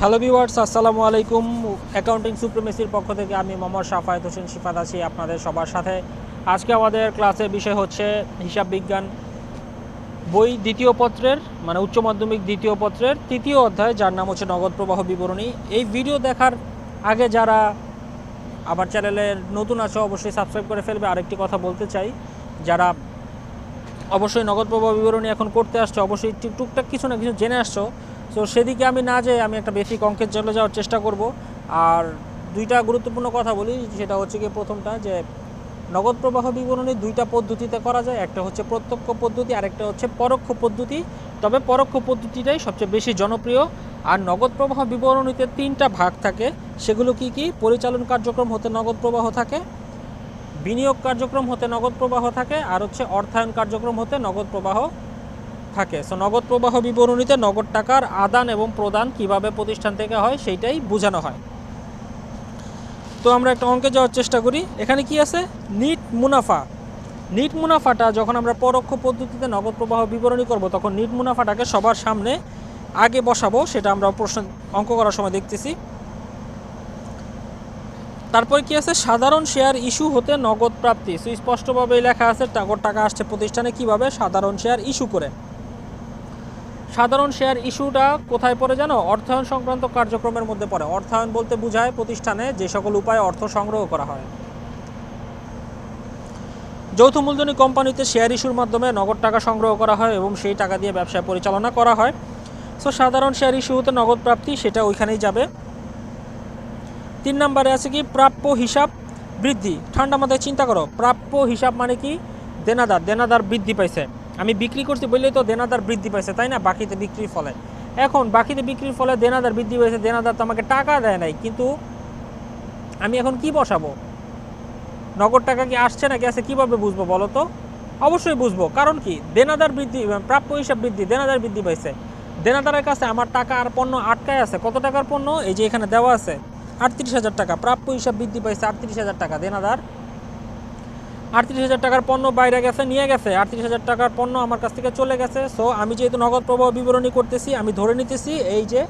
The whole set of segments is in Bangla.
হ্যালো ভিউয়ার্স আসসালামু আলাইকুম। অ্যাকাউন্টিং সুপ্রিমেসির পক্ষ থেকে আমি মোহাম্মদ সাফায়েত হোসেন শিফাত আছি আপনাদের সবার সাথে। আজকে আমাদের ক্লাসের বিষয় হচ্ছে হিসাব বিজ্ঞান। বই দ্বিতীয় পত্রের মানে উচ্চ মাধ্যমিক দ্বিতীয় পত্রের তৃতীয় অধ্যায়, যার নাম হচ্ছে নগদ প্রবাহ বিবরণী। এই ভিডিও দেখার আগে যারা আমার চ্যানেলের নতুন আছে, অবশ্যই সাবস্ক্রাইব করে ফেলবে। আরেকটি কথা বলতে চাই, যারা অবশ্যই নগদ প্রবাহ বিবরণী এখন করতে আসছো, অবশ্যই টুক- টুকটাক কিছু না কিছু জেনে আসছো। তো সেদিকে আমি না যেয়ে আমি একটা বেসিক অঙ্কের চলে যাওয়ার চেষ্টা করব। আর দুইটা গুরুত্বপূর্ণ কথা বলি, সেটা হচ্ছে গিয়ে প্রথমটা যে নগদ প্রবাহ বিবরণী দুইটা পদ্ধতিতে করা যায়, একটা হচ্ছে প্রত্যক্ষ পদ্ধতি আর একটা হচ্ছে পরোক্ষ পদ্ধতি। তবে পরোক্ষ পদ্ধতিটাই সবচেয়ে বেশি জনপ্রিয়। আর নগদ প্রবাহ বিবরণীতে তিনটা ভাগ থাকে, সেগুলো কি কি? পরিচালন কার্যক্রম হতে নগদ প্রবাহ থাকে, বিনিয়োগ কার্যক্রম হতে নগদ প্রবাহ থাকে, আর হচ্ছে অর্থায়ন কার্যক্রম হতে নগদ প্রবাহ থাকে। সো নগদ প্রবাহ বিবরণীতে নগদ টাকার আদান এবং প্রদান কীভাবে প্রতিষ্ঠান থেকে হয় সেইটাই বোঝানো হয়। তো আমরা একটা অঙ্কে যাওয়ার চেষ্টা করি। এখানে কি আছে? নিট মুনাফা। নিট মুনাফাটা যখন আমরা পরোক্ষ পদ্ধতিতে নগদ প্রবাহ বিবরণী করব, তখন নিট মুনাফাটাকে সবার সামনে আগে বসাবো, সেটা আমরা প্রশ্ন অঙ্ক করার সময় দেখতেছি। তারপরে কি আছে? সাধারণ শেয়ার ইস্যু হতে নগদ প্রাপ্তি। সুস্পষ্টভাবে লেখা আছে টাকা আসছে প্রতিষ্ঠানে কীভাবে? সাধারণ শেয়ার ইস্যু করে। সাধারণ শেয়ার ইস্যুটা কোথায় পড়ে জানো? অর্থায়ন সংক্রান্ত কার্যক্রমের মধ্যে পড়ে। অর্থায়ন বলতে বোঝায় প্রতিষ্ঠানে যে সকল উপায়ে অর্থ সংগ্রহ করা হয়। যৌথ মূলধনী কোম্পানিতে শেয়ার ইস্যুর মাধ্যমে নগদ টাকা সংগ্রহ করা হয় এবং সেই টাকা দিয়ে ব্যবসা পরিচালনা করা হয়। সো সাধারণ শেয়ার ইস্যু হতে নগদ প্রাপ্তি, সেটা ওইখানেই যাবে। তিন নম্বরে আছে কি? প্রাপ্য হিসাব বৃদ্ধি। ঠান্ডা মাথায় চিন্তা করো। প্রাপ্য হিসাব মানে কি? দেনাদার। দেনাদার বৃদ্ধি পাইছে। আমি বিক্রি করছি বললেই তো দেনাদার বৃদ্ধি পাইছে, তাই না? বাকিতে বিক্রির ফলে। এখন বাকিতে বিক্রির ফলে দেনাদার বৃদ্ধি পাইছে দেনাদার তো আমাকে টাকা দেয় নাই, কিন্তু আমি এখন কি বসাবো? নগদ টাকা কি আসছে নাকি আছে, কীভাবে বুঝব বলো তো? অবশ্যই বুঝব, কারণ কি? দেনাদার বৃদ্ধি, প্রাপ্য হিসাব বৃদ্ধি, দেনাদার বৃদ্ধি পাইছে। দেনাদারের কাছে আমার টাকা আর পণ্য আটকায় আছে। কত টাকার পণ্য? এই যে এখানে দেওয়া আছে, আটত্রিশ হাজার টাকা, প্রাপ্য হিসাব বৃদ্ধি পাইছে আটত্রিশ হাজার টাকা দেনাদার। আটত্রিশ হাজার টাকার পণ্য বাইরে গেছে, নিয়ে গেছে। আটত্রিশ হাজার টাকার পণ্য আমার কাছ থেকে চলে গেছে। সো আমি যেহেতু নগদ প্রবাহ বিবরণী করতেছি, আমি ধরে নিতেছি এই যে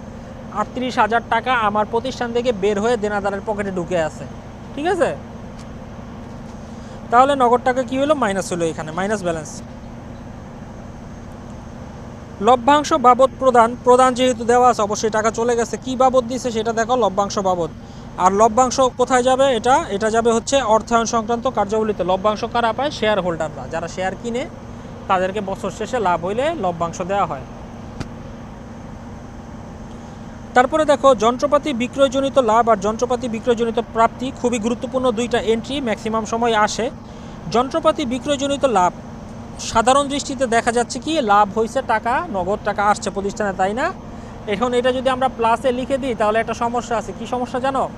আটত্রিশ হাজার টাকা আমার প্রতিষ্ঠান থেকে বের হয়ে দেনাদারের পকেটে ঢুকে আছে। ঠিক আছে? তাহলে নগদ টাকা কি হলো? মাইনাস হলো এখানে, মাইনাস ব্যালেন্স। লভ্যাংশ বাবদ প্রদান প্রদান যেহেতু দেওয়া আছে, অবশ্যই টাকা চলে গেছে। কি বাবদ দিছে সেটা দেখো লভ্যাংশ বাবদ। আর লভ্যাংশ কোথায় যাবে এটা? এটা যাবে হচ্ছে অর্থায়ন সংক্রান্ত কার্যাবলীতে। লভ্যাংশ কারা পায়? শেয়ার হোল্ডাররা যারা শেয়ার কিনে, তাদেরকে বছর শেষে লাভ হইলে লভ্যাংশ দেওয়া হয়। তারপরে দেখো, যন্ত্রপাতি বিক্রয়জনিত লাভ আর যন্ত্রপাতি বিক্রয়জনিত প্রাপ্তি খুবই গুরুত্বপূর্ণ দুইটা এন্ট্রি ম্যাক্সিমাম সময় আসে। যন্ত্রপাতি বিক্রয়জনিত লাভ, সাধারণ দৃষ্টিতে দেখা যাচ্ছে কি, লাভ হয়েছে টাকা, নগদ টাকা আসছে প্রতিষ্ঠানে, তাই না? এখন এটা যদি আমরা প্লাসে লিখে দিই, তাহলে একটা সমস্যা আছে। কি সমস্যা জানো?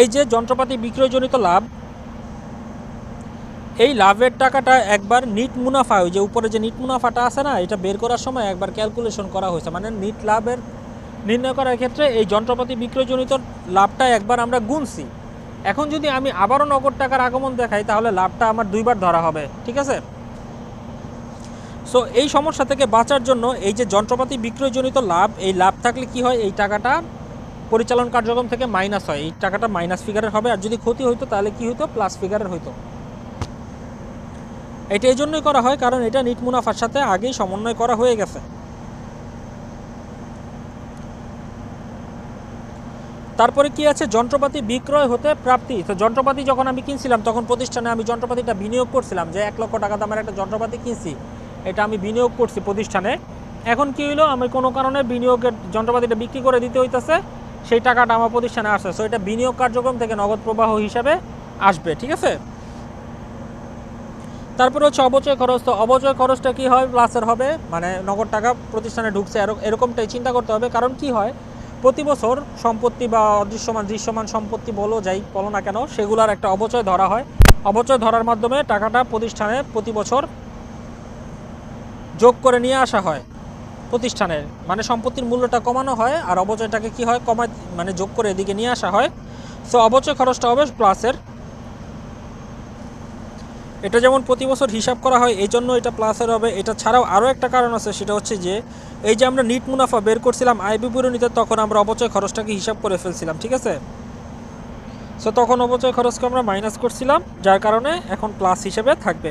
এই যে যন্ত্রপাতি বিক্রয়জনিত লাভ, এই লাভের টাকাটা একবার নিট মুনাফা, ওই যে উপরে যে নিট মুনাফাটা আছে না, এটা বের করার সময় একবার ক্যালকুলেশন করা হয়েছে। মানে নিট লাভের নির্ণয় করার ক্ষেত্রে এই যন্ত্রপাতি বিক্রয়জনিত লাভটা একবার আমরা গুনছি। এখন যদি আমি আবারও নগদ টাকার আগমন দেখাই, তাহলে লাভটা আমার দুইবার ধরা হবে। ঠিক আছে? সো এই সমস্যা থেকে বাঁচার জন্য এই যে যন্ত্রপাতি বিক্রয়জনিত লাভ, এই লাভ থাকলে কি হয়? এই টাকাটা পরিচালন কার্যক্রম থেকে মাইনাস হয়। এই টাকাটা মাইনাস ফিগারের হবে। আর যদি ক্ষতি হইতো, তাহলে কি হইতো? প্লাস ফিগারের হইতো। এটা এই জন্যই করা হয়, কারণ এটা নিট মুনাফার সাথে আগেই সমন্বয় করা হয়ে গেছে। তারপরে কি আছে? যন্ত্রপাতি বিক্রয় হতে প্রাপ্তি। তো যন্ত্রপাতি যখন আমি কিনছিলাম, তখন প্রতিষ্ঠানে আমি যন্ত্রপাতিটা বিনিয়োগ করছিলাম যে এক লক্ষ টাকা দামের একটা যন্ত্রপাতি কিনছি। এটা আমি বিনিয়োগ করছি প্রতিষ্ঠানে। এখন কি হইল, আমি কোনো কারণে বিনিয়োগের যন্ত্রপাতিটা বিক্রি করে দিতে হইতেছে, সেই টাকাটা আমার প্রতিষ্ঠানে আসছে। সো এটা বিনিয়োগ কার্যক্রম থেকে নগদ প্রবাহ হিসাবে আসবে, ঠিক আছে? তারপরে হচ্ছে অবচয় খরচ। তো অবচয় খরচটা কি হয়? প্লাসের হবে মানে নগদ টাকা প্রতিষ্ঠানে ঢুকছে, এরক- এরকমটাই চিন্তা করতে হবে। কারণ কি হয়? প্রতি বছর সম্পত্তি বা অদৃশ্যমান, দৃশ্যমান সম্পত্তি বলো, যাই বলো না কেন, সেগুলোর একটা অবচয় ধরা হয়। অবচয় ধরার মাধ্যমে টাকাটা প্রতিষ্ঠানে প্রতি বছর যোগ করে নিয়ে আসা হয় প্রতিষ্ঠানের। মানে সম্পত্তির মূল্যটা কমানো হয় আর অবচয়টাকে কি হয়? কমায় মানে যোগ করে এদিকে নিয়ে আসা হয়। সো অবচয় খরচটা হবে প্লাসের এটা যেমন প্রতি বছর হিসাব করা হয়, এই জন্য এটা প্লাসের হবে। এটা ছাড়াও আরও একটা কারণ আছে, সেটা হচ্ছে যে, এই যে আমরা নিট মুনাফা বের করছিলাম আয় বিবরণীতে, তখন আমরা অবচয় খরচটাকে হিসাব করে ফেলছিলাম, ঠিক আছে? সো তখন অবচয় খরচকে আমরা মাইনাস করছিলাম, যার কারণে এখন প্লাস হিসেবে থাকবে।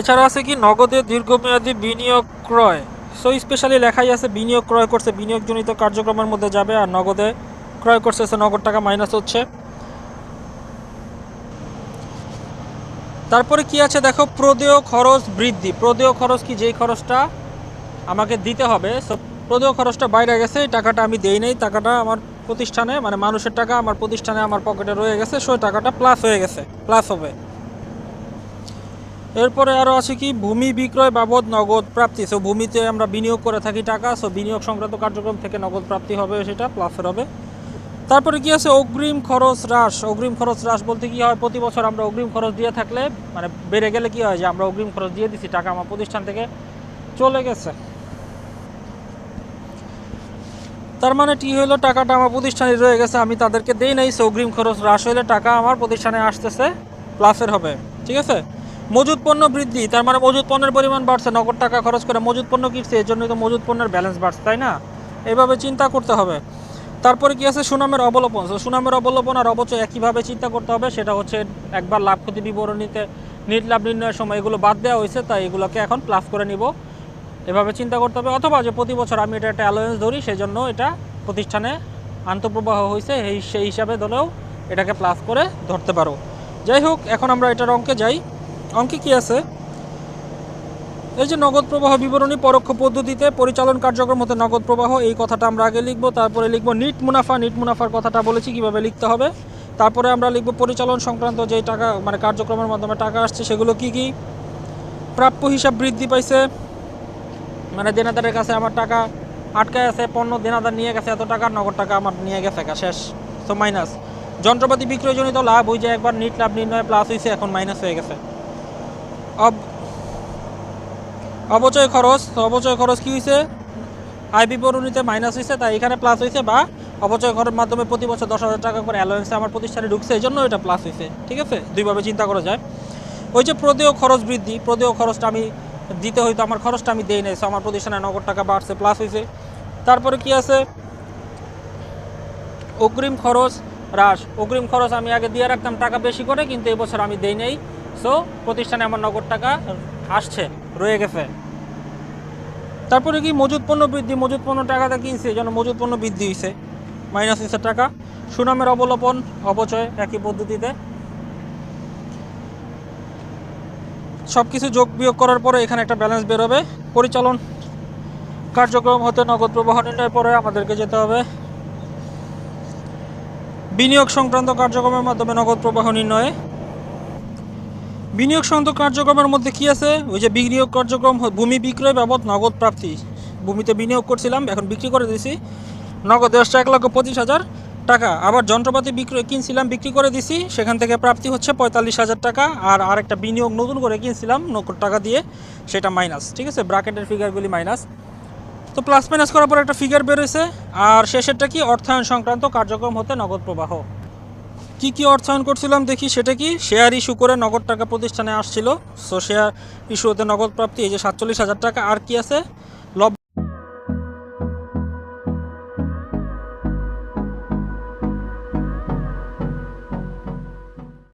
এছাড়া আছে কি, নগদে দীর্ঘমেয়াদী বিনিয়োগ ক্রয়। সো স্পেশালি লেখাই আছে বিনিয়োগ ক্রয় করছে, বিনিয়োগজনিত কার্যক্রমের মধ্যে যাবে আর নগদে ক্রয় করছে সে নগদ টাকা মাইনাস হচ্ছে। তারপরে কি আছে, দেখো, প্রদেয় খরচ বৃদ্ধি। প্রদেয় খরচ কি, যেই খরচটা আমাকে দিতে হবে সো প্রদেয় খরচটা বাইরে গেছে, এই টাকাটা আমি দেই নাই, টাকাটা আমার প্রতিষ্ঠানে মানে মানুষের টাকা আমার প্রতিষ্ঠানে আমার পকেটে রয়ে গেছে সো টাকাটা প্লাস হয়ে গেছে প্লাস হবে। এরপরে আরও আছে কি? ভূমি বিক্রয় বাবদ নগদ প্রাপ্তি। সো ভূমিতে আমরা বিনিয়োগ করে থাকি টাকা। সো বিনিয়োগ সংক্রান্ত কার্যক্রম থেকে নগদ প্রাপ্তি হবে সেটা প্লাসের হবে। তারপরে কি আছে? অগ্রিম খরচ হ্রাস। অগ্রিম খরচ হ্রাস বলতে কি হয়? প্রতি বছর আমরা অগ্রিম খরচ দিয়ে থাকলে মানে বেড়ে গেলে কি হয় যে আমরা অগ্রিম খরচ দিয়ে দিছি, টাকা আমার প্রতিষ্ঠান থেকে চলে গেছে। তার মানে কি হলো টাকাটা আমার প্রতিষ্ঠানে রয়ে গেছে, আমি তাদেরকে দেই নাই। সো অগ্রিম খরচ হ্রাস হলে টাকা আমার প্রতিষ্ঠানে আসতেছে প্লাসের হবে। ঠিক আছে? মজুদ পণ্য বৃদ্ধি, তার মানে মজুদ পণ্যের পরিমাণ বাড়ছে, নগদ টাকা খরচ করে মজুদ পণ্য কিনছে, এর জন্যই তো মজুদ পণ্যের ব্যালেন্স বাড়ছে, তাই না? এভাবে চিন্তা করতে হবে। তারপরে কি আছে? সুনামের অবলোপন। সুনামের অবলোপন আর অবচয় একইভাবে চিন্তা করতে হবে, সেটা হচ্ছে একবার লাভ ক্ষতি বিবরণীতে নিট লাভ নির্ণয়ের সময় এগুলো বাদ দেওয়া হয়েছে, তাই এগুলোকে এখন প্লাস করে নিব। এভাবে চিন্তা করতে হবে, অথবা যে প্রতি বছর আমি এটা একটা অ্যালোয়েন্স ধরি সেই জন্য এটা প্রতিষ্ঠানে আন্তঃপ্রবাহ হয়েছে এই সেই হিসাবে ধরেও এটাকে প্লাস করে ধরতে পারো। যাই হোক, এখন আমরা এটার অঙ্কে যাই। অঙ্কে কি আছে? এই যে নগদ প্রবাহ বিবরণী পরোক্ষ পদ্ধতিতে পরিচালন কার্যক্রম হতে নগদ প্রবাহ, এই কথাটা আমরা আগে লিখব, তারপরে লিখব নিট মুনাফা। নিট মুনাফার কথাটা বলেছি, কীভাবে লিখতে হবে? তারপরে আমরা লিখব পরিচালন সংক্রান্ত যে টাকা মানে কার্যক্রমের মাধ্যমে টাকা আসছে, সেগুলো কি কি? প্রাপ্য হিসাব বৃদ্ধি পাইছে। মানে দেনাদারের কাছে আমার টাকা আটকায় আছে, পণ্য দেনাদার নিয়ে গেছে, এত টাকা, নগদ টাকা আমার নিয়ে গেছে শেষ। তো মাইনাস যন্ত্রপাতি বিক্রয়জনিত লাভ, ওই যে একবার নিট লাভ নির্ণয় প্লাস হয়েছে এখন মাইনাস হয়ে গেছে। অবচয় খরচ অবচয় খরচ কি হয়েছে আয় বিবরণীতে মাইনাস হয়েছে তাই এখানে প্লাস হয়েছে বা অবচয় খরচ মাধ্যমে প্রতি বছর দশ হাজার টাকা করে অ্যালোয়েন্সে আমার প্রতিষ্ঠানে ঢুকছে এই জন্য এটা প্লাস হয়েছে ঠিক আছে? দুইভাবে চিন্তা করা যায়। ওই যে প্রদেয় খরচ বৃদ্ধি, প্রদেয় খরচটা আমি দিতে হয়তো আমার খরচটা আমি দেই নাই আমার প্রতিষ্ঠানে নগদ টাকা বাড়ছে প্লাস হয়েছে তারপরে কি আছে? অগ্রিম খরচ হ্রাস। অগ্রিম খরচ আমি আগে দিয়ে রাখতাম, টাকা বেশি করে, কিন্তু এবছর আমি দেই নেই। সো প্রতিষ্ঠানে আমার নগদ টাকা আসছে, রয়ে গেছে। তারপরে কি মজুদ পণ্য বৃদ্ধি মজুদ পণ্য টাকাটা কিনছে যেন মজুদ পণ্য বৃদ্ধি হয়েছে মাইনাস হয়েছে টাকা। সুনামের অবলোপন, অপচয় একই পদ্ধতিতে। সব কিছু যোগ বিয়োগ করার পরে এখানে একটা ব্যালেন্স বেরোবে। পরিচালন কার্যক্রম হতে নগদ প্রবাহ নির্ণয়ের পরে আমাদেরকে যেতে হবে। বিনিয়োগ সংক্রান্ত কার্যক্রমের মাধ্যমে নগদ প্রবাহ নির্ণয়ে। বিনিয়োগ সংক্রান্ত কার্যক্রমের মধ্যে কি আছে? ওই যে বিনিয়োগ কার্যক্রম, ভূমি বিক্রয় বাবদ নগদ প্রাপ্তি। ভূমিতে বিনিয়োগ করছিলাম, এখন বিক্রি করে দিছি। নগদ দশটা এক লক্ষ পঁচিশ হাজার টাকা। আবার যন্ত্রপাতি বিক্রয় কিনছিলাম, বিক্রি করে দিছি। সেখান থেকে প্রাপ্তি হচ্ছে পঁয়তাল্লিশ হাজার টাকা। আর আরেকটা বিনিয়োগ নতুন করে কিনছিলাম, নগদ টাকা দিয়ে, সেটা মাইনাস। ঠিক আছে? ব্র্যাকেটের ফিগারগুলি মাইনাস। তো প্লাস মাইনাস করার পর একটা ফিগার বেরোয়েছে আর শেষেরটা কি? অর্থায়ন সংক্রান্ত কার্যক্রম হতে নগদ প্রবাহ। কি কি অর্থায়ন করছিলাম দেখি, সেটা কি? শেয়ার ইস্যু করে নগদ টাকা প্রতিষ্ঠানে আসছিল। সো শেয়ার ইস্যু হতে নগদ প্রাপ্তি এই যে সাতচল্লিশ হাজার টাকা। আর কি আছে?